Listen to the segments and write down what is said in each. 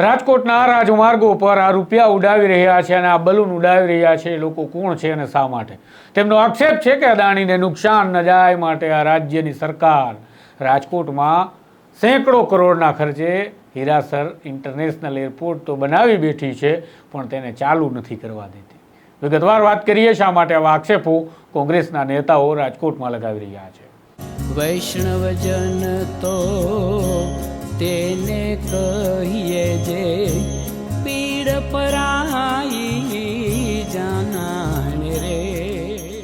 રાજકોટના રાજમાર્ગો પર આ રૂપિયા ઉડાવી રહ્યા છે અને આ બલૂન ઉડાવી રહ્યા છે એ લોકો કોણ છે અને શા માટે? તેમનો આક્ષેપ છે કે અદાણીને નુકસાન ન જાય માટે આ રાજ્યની સરકાર રાજકોટમાં સેંકડો કરોડના ખર્ચે હીરાસર ઇન્ટરનેશનલ એરપોર્ટ તો બનાવી બેઠી છે, પણ તેને ચાલુ નથી કરવા દેતી. વિગતવાર વાત કરીએ શા માટે આવા આક્ષેપો કોંગ્રેસના નેતાઓ રાજકોટમાં લગાવી રહ્યા છે. વૈષ્ણવજન તો તેને કહીએ જે પીડ પરાઈ જાનાને રે.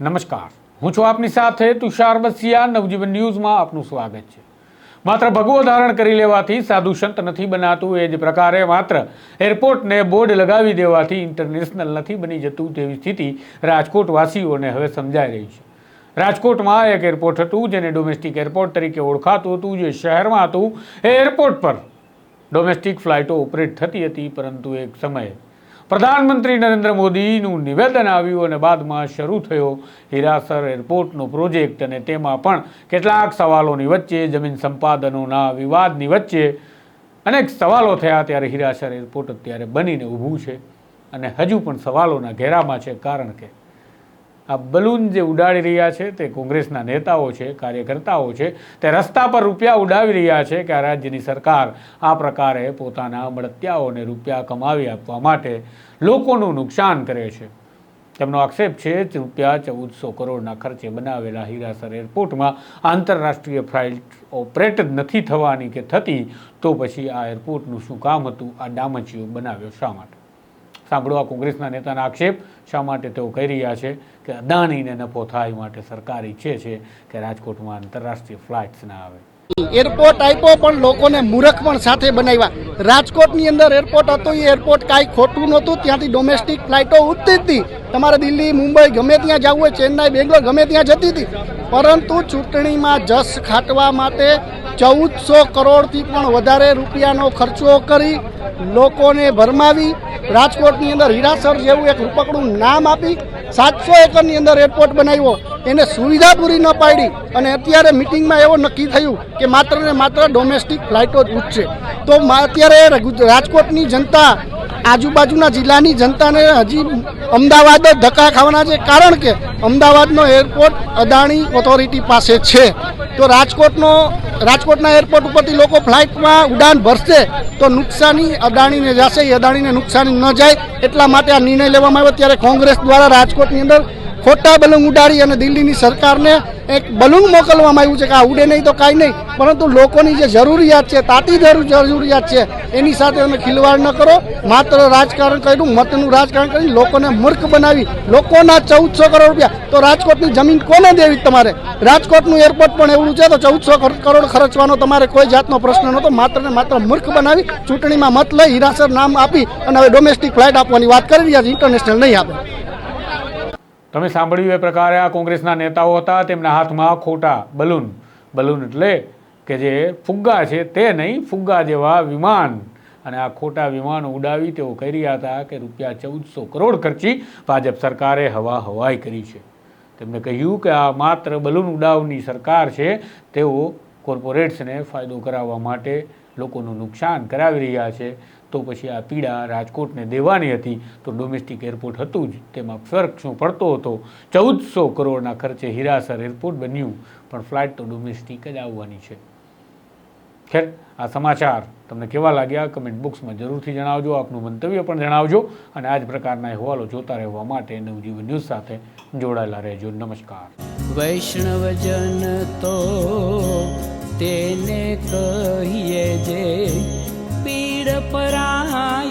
નમસ્કાર. હું છું આપની સાથે તુષાર બસિયા. નવજીવન ન્યૂઝમાં આપનું સ્વાગત છે. માત્ર ભગવો ધારણ કરી લેવાથી સાધુ સંત નથી બનાતું, એ જ પ્રકારે માત્ર એરપોર્ટને બોર્ડ લગાવી દેવાથી ઇન્ટરનેશનલ નથી બની જતું તેવી સ્થિતિ રાજકોટવાસીઓને હવે સમજાઈ રહી છે. રાજકોટમાં એક એરપોર્ટ હતું, જેને ડોમેસ્ટિક એરપોર્ટ તરીકે ઓળખાતું હતું, જે શહેરમાં હતું. એ એરપોર્ટ પર ડોમેસ્ટિક ફ્લાઇટો ઓપરેટ થતી હતી, પરંતુ એક સમયે પ્રધાનમંત્રી નરેન્દ્ર મોદીનું નિવેદન આવ્યું અને બાદમાં શરૂ થયો હિરાસર એરપોર્ટનો પ્રોજેક્ટ. અને તેમાં પણ કેટલાક સવાલોની વચ્ચે, જમીન સંપાદનોના વિવાદની વચ્ચે અનેક સવાલો થયા, ત્યારે હિરાસર એરપોર્ટ અત્યારે બનીને ઊભું છે. અને હજુ પણ સવાલોના ઘેરામાં છે, કારણ કે આ બલૂન જે ઉડાડી રહ્યા છે તે કોંગ્રેસના નેતાઓ છે, કાર્યકર્તાઓ છે, તે રસ્તા પર રૂપિયા ઉડાવી રહ્યા છે કે આ રાજ્યની સરકાર આ પ્રકારે પોતાના મળતિયાઓને રૂપિયા કમાવી આપવા માટે લોકોનું નુકસાન કરે છે. તેમનો આક્ષેપ છે, રૂપિયા ચૌદસો કરોડના ખર્ચે બનાવેલા હીરાસર એરપોર્ટમાં આંતરરાષ્ટ્રીય ફ્લાઇટ ઓપરેટ નથી થવાની કે થતી, તો પછી આ એરપોર્ટનું શું કામ હતું, આ ડામચીઓ બનાવ્યો શા માટે? સાંભળો, આ કોંગ્રેસના નેતાના આક્ષેપ શા માટે તેઓ કહી રહ્યા છે કે અદાણીને નફો થાય માટે સરકાર ઈચ્છે છે કે રાજકોટમાં આંતરરાષ્ટ્રીય ફ્લાઇટ્સ ના આવે. એરપોર્ટ આપ્યો પણ લોકોને મૂરખ પણ સાથે બનાવ્યા. રાજકોટની અંદર એરપોર્ટ હતો, એ એરપોર્ટ કાંઈ ખોટું નહોતું. ત્યાંથી ડોમેસ્ટિક ફ્લાઇટો ઉડતી હતી. તમારે દિલ્હી, મુંબઈ ગમે ત્યાં જવું હોય, ચેન્નાઈ, બેંગ્લોર ગમે ત્યાં જતી હતી. પરંતુ ચૂંટણીમાં જસ ખાટવા માટે ચૌદસો કરોડથી પણ વધારે રૂપિયાનો ખર્ચો કરી લોકોને ભરમાવી, રાજકોટની અંદર હીરાસર જેવું એક રૂપકડું નામ આપી સાતસો એકરની અંદર એરપોર્ટ બનાવ્યો. એને સુવિધા પૂરી ન પાડી અને અત્યારે મિટિંગમાં એવો નક્કી થયું કે માત્ર ને માત્ર ડોમેસ્ટિક ફ્લાઇટો જ ઉઠશે. તો અત્યારે રાજકોટની જનતા આજુબાજુના જિલ્લાની જનતાને હજી અમદાવાદ જ ધક્કા ખાવાના છે, કારણ કે અમદાવાદનો એરપોર્ટ અદાણી ઓથોરિટી પાસે છે. તો રાજકોટનો, રાજકોટના એરપોર્ટ ઉપરથી લોકો ફ્લાઇટમાં ઉડાન ભરશે તો નુકસાની અદાણીને જશે, એ અદાણીને નુકસાની ન જાય, એટલા માટે આ નિર્ણય લેવામાં આવ્યો. ત્યારે કોંગ્રેસ દ્વારા રાજકોટની અંદર ખોટા બલૂન ઉડાડી અને દિલ્હીની સરકારને એક બલૂન મોકલવામાં આવ્યું છે કે આ ઉડે નહીં તો કાંઈ નહીં. પરંતુ લોકોની જે જરૂરિયાત છે તાતી જરૂરિયાત છે, એની સાથે તમે ખિલવાડ ન કરો. માત્ર રાજકારણ કર્યું, મતનું રાજકારણ કરી લોકોને મૂર્ખ બનાવી. લોકોના ચૌદસો કરોડ રૂપિયા. તો રાજકોટની જમીન કોને દેવી તમારે? રાજકોટનું એરપોર્ટ પણ એવું છે તો ચૌદસો કરોડ ખર્ચવાનો તમારે કોઈ જાતનો પ્રશ્ન નહોતો. માત્ર ને માત્ર મૂર્ખ બનાવી, ચૂંટણીમાં મત લઈ હિરાસર નામ આપી અને હવે ડોમેસ્ટિક ફ્લાઇટ આપવાની વાત કરી રહ્યા છે ઇન્ટરનેશનલ નહીં આપે. તમે સાંભળ્યું એ પ્રકારે આ કોંગ્રેસના નેતાઓ હતા, તેમના હાથમાં ખોટા બલૂન. બલૂન એટલે કે જે ફુગ્ગા છે તે નહીં, ફુગ્ગા જેવા વિમાન. અને આ ખોટા વિમાનો ઉડાવી તેઓ કહી રહ્યા હતા કે રૂપિયા ચૌદસો કરોડ ખર્ચી ભાજપ સરકારે હવા હવાઈ કરી છે. તેમણે કહ્યું કે આ માત્ર બલૂન ઉડાવની સરકાર છે, તેઓ કોર્પોરેટ્સને ફાયદો કરાવવા માટે લોકોનું નુકસાન કરાવી રહ્યા છે. તો પછી આ પીડા રાજકોટને દેવાની હતી. તો ડોમેસ્ટિક એરપોર્ટ હતું જ. તેમાં ફર્ક શું પડતો હતો. ચૌદસો કરોડના ખર્ચે હિરાસર એરપોર્ટ બન્યું. પણ ફ્લાઇટ તો ડોમેસ્ટિક જ આવવાની છે. ખેર, આ સમાચાર તમને કેવા લાગ્યા? કમેન્ટ બોક્સમાં જરૂરથી જણાવજો. આપનું મંતવ્ય પણ જણાવજો. અને આ જ પ્રકારના અહેવાલો જોતા રહેવા માટે નવજીવન ન્યૂઝ સાથે જોડાયેલા રહેજો. નમસ્કાર. વૈષ્ણવજન તો તેને કહીએ જે પીડ પરાઈ